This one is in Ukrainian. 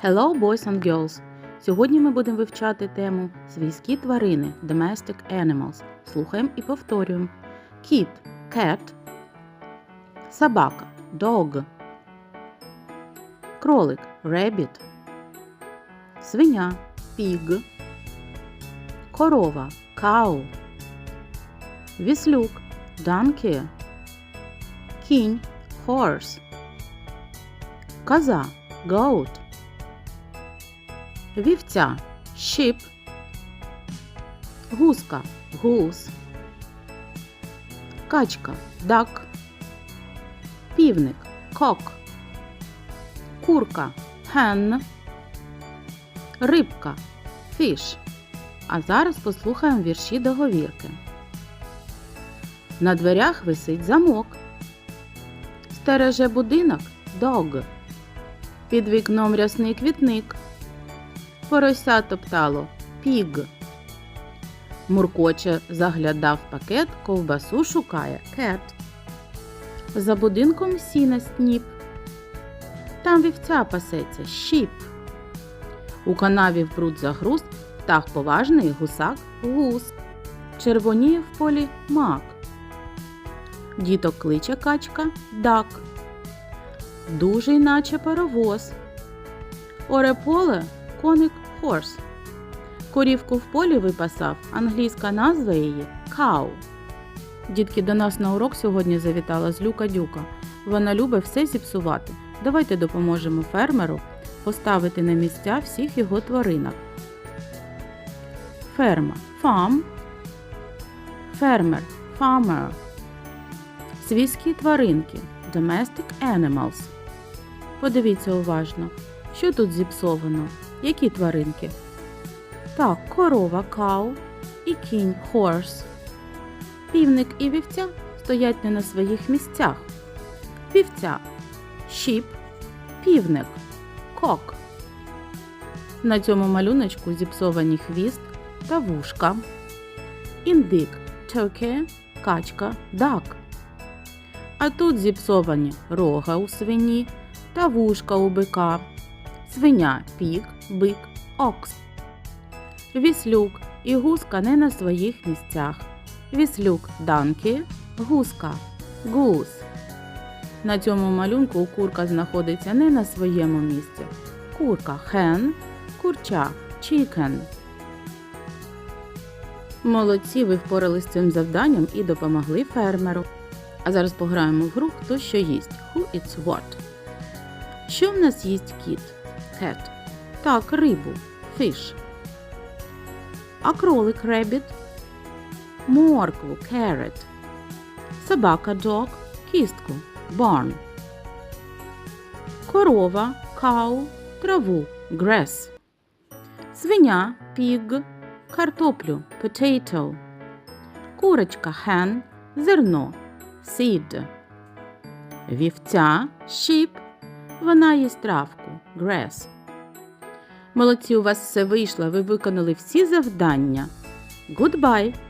Hello, boys and girls! Сьогодні ми будемо вивчати тему свійські тварини Domestic Animals. Слухаємо і повторюємо. Кіт cat, собака dog, кролик rabbit, свиня pig, корова cow, віслюк donkey, кінь horse, коза goat, вівця sheep, гуска goose, качка duck, півник cock, курка hen, рибка fish. А зараз послухаємо вірші договірки. На дверях висить замок. Стереже будинок dog. Під вікном рясний квітник. Порося топтало піг. Муркоче заглядав пакет, ковбасу шукає кет. За будинком сіна сніп. Там вівця пасеться щіп. У канаві в пруд загруз птах поважний гусак гус. Червоніє в полі мак. Діток кличе качка дак. Дужий наче паровоз. Оре поле коник хорс. Корівку в полі випасав, англійська назва її кау. Дітки до нас на урок сьогодні завітала злюка дюка. Вона любить все зіпсувати. Давайте допоможемо фермеру поставити на місця всіх його тваринок. Ферма farm, фермер farmer, свійські тваринки domestic animals. Подивіться уважно, що тут зіпсовано, які тваринки. Так, корова cow і кінь horse. Півник і вівця стоять не на своїх місцях. Вівця sheep, півник cock. На цьому малюночку зіпсовані хвіст та вушка. Індик turkey, качка duck. А тут зіпсовані рога у свині та вушка у бика, свиня пік, бик, окс. Віслюк і гуска не на своїх місцях. Віслюк данкі, гуска гус. На цьому малюнку курка знаходиться не на своєму місці. Курка hen, курча chicken. Молодці, ви впорались з цим завданням і допомогли фермеру. А зараз пограємо в гру Хто що їсть? Who eats what? Що в нас їсть кіт? Cat. Так, рибу. Fish. А кролик rabbit? Моркву carrot. Собака dog. Кістку barn. Корова cow. Траву grass. Свиня pig. Картоплю potato. Курочка hen. Зерно seed. Вівця sheep. Вона їсть травку grass. Молодці, у вас все вийшло, ви виконали всі завдання. Goodbye!